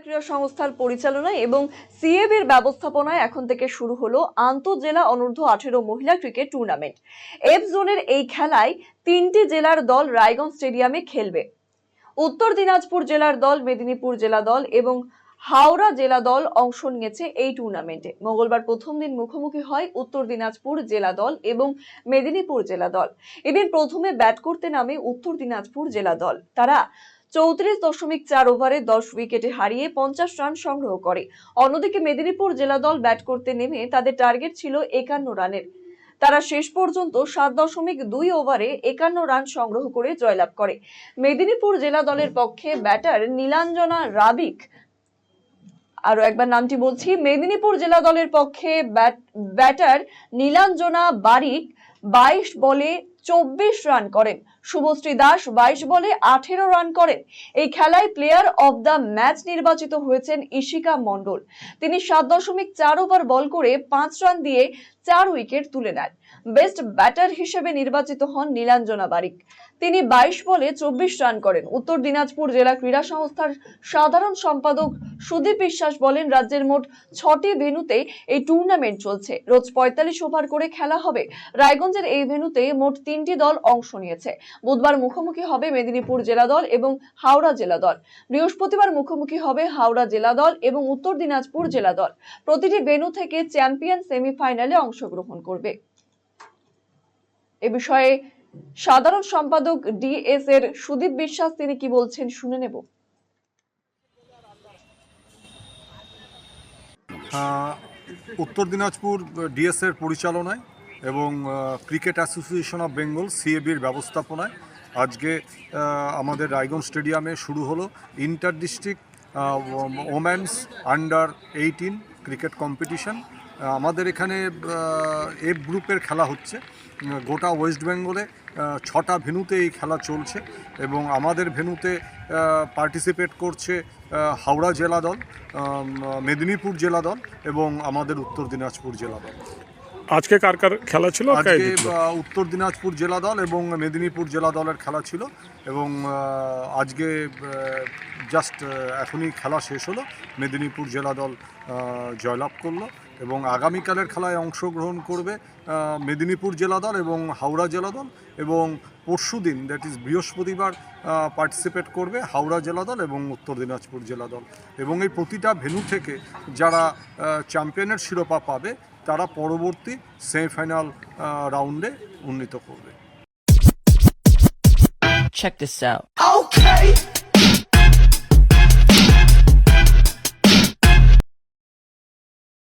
ক্রীড়া সংস্থার পরিচালনায় এবং সিএবির ব্যবস্থাপনায় এখন থেকে শুরু হলো আন্তঃজেলা অনূর্ধ্ব আঠেরো মহিলা ক্রিকেট টুর্নামেন্ট। এফ জোনের এই খেলায় তিনটি জেলার দল রায়গঞ্জ স্টেডিয়ামে খেলবে। উত্তর দিনাজপুর জেলার দল, মেদিনীপুর জেলা দল এবং হাওড়া জেলা দল অংশ নিয়েছে এই টুর্নামেন্টে। মঙ্গলবার প্রথম দিন মুখোমুখি হয় উত্তর দিনাজপুর জেলা দল এবং মেদিনীপুর জেলা দল। এদিন প্রথমে ব্যাট করতে নামে উত্তর দিনাজপুর জেলা দল। তারা চৌত্রিশ দশমিক চার ওভারে দশ উইকেটে হারিয়ে পঞ্চাশ রান সংগ্রহ করে। অন্যদিকে মেদিনীপুর জেলা দল ব্যাট করতে নেমে তাদের টার্গেট ছিল একান্ন রানের। তারা শেষ পর্যন্ত সাত দশমিক দুই ওভারে একান্ন রান সংগ্রহ করে জয়লাভ করে। মেদিনীপুর জেলা দলের পক্ষে ব্যাটার নীলাঞ্জনা রাবিক, আরও একবার নামটি বলছি, মেদিনীপুর জেলা দলের পক্ষে ব্যাট- ব্যাটার নীলাঞ্জনা বারিক বাইশ বলে চব্বিশ রান করেন। শুভশ্রী দাস বাইশ বলে আঠেরো রান করেন। এই খেলায় প্লেয়ার অব দ্য ম্যাচ নির্বাচিত হয়েছেন ইশিকা মণ্ডল। তিনি সাত দশমিক চার ওভার বল করে পাঁচ রান দিয়ে চার উইকেট তুলে নেন। বেস্ট ব্যাটার হিসেবে নির্বাচিত হন নীলাঞ্জনা বারিক। তিনি বাইশ বলে চব্বিশ রান করেন। উত্তর দিনাজপুর জেলা ক্রীড়া সংস্থার সাধারণ সম্পাদক সুদীপ বিশ্বাস বলেন, রাজ্যের মোট ছটি ভেন্যুতে এই টুর্নামেন্ট চলছে। রোজ পঁয়তাল্লিশ ওভার করে খেলা হবে। রায়গঞ্জের এই ভেনুতে মোট তিনটি দল অংশ নিয়েছে। বুধবার মুখোমুখি হবে মেদিনীপুর জেলা দল এবং হাওড়া জেলা দল। বৃহস্পতিবার মুখোমুখি হবে হাওড়া জেলা দল এবং উত্তর দিনাজপুর জেলা দল। প্রতিটি ভেন্যু থেকে চ্যাম্পিয়ন সেমিফাইনালে অংশগ্রহণ করবে। এ বিষয়ে সাধারণ সম্পাদক ডিএস এর সুদীপ বিশ্বাস, তিনি কি বলছেন শুনে নেব। উত্তর দিনাজপুর ডিএসের পরিচালনায় এবং ক্রিকেট অ্যাসোসিয়েশন অফ বেঙ্গল সিএবির ব্যবস্থাপনায় আজকে আমাদের রায়গঞ্জ স্টেডিয়ামে শুরু হলো inter district women's under eighteen cricket competition আমাদের এখানে এফ গ্রুপের খেলা হচ্ছে। গোটা ওয়েস্ট বেঙ্গলে ছটা ভেনুতে এই খেলা চলছে এবং আমাদের ভেনুতে পার্টিসিপেট করছে হাওড়া জেলা দল মেদিনীপুর জেলা দল এবং আমাদের উত্তর দিনাজপুর জেলা দল। আজকে কার কার খেলা ছিল আজকে উত্তর দিনাজপুর জেলা দল এবং মেদিনীপুর জেলা দলের খেলা ছিল এবং আজকে জাস্ট এখনই খেলা শেষ হলো। মেদিনীপুর জেলা দল জয়লাভ করল এবং আগামীকালের খেলায় অংশগ্রহণ করবে মেদিনীপুর জেলা দল এবং হাওড়া জেলা দল এবং পরশু দিন দ্যাট ইজ বৃহস্পতিবার পার্টিসিপেট করবে হাওড়া জেলা দল এবং উত্তর দিনাজপুর জেলা দল। এবং এই প্রতিটা ভেন্যু থেকে যারা চ্যাম্পিয়নের শিরোপা পাবে তারা পরবর্তী সেমিফাইনাল রাউন্ডে উন্নীত করবে Check this out. Okay,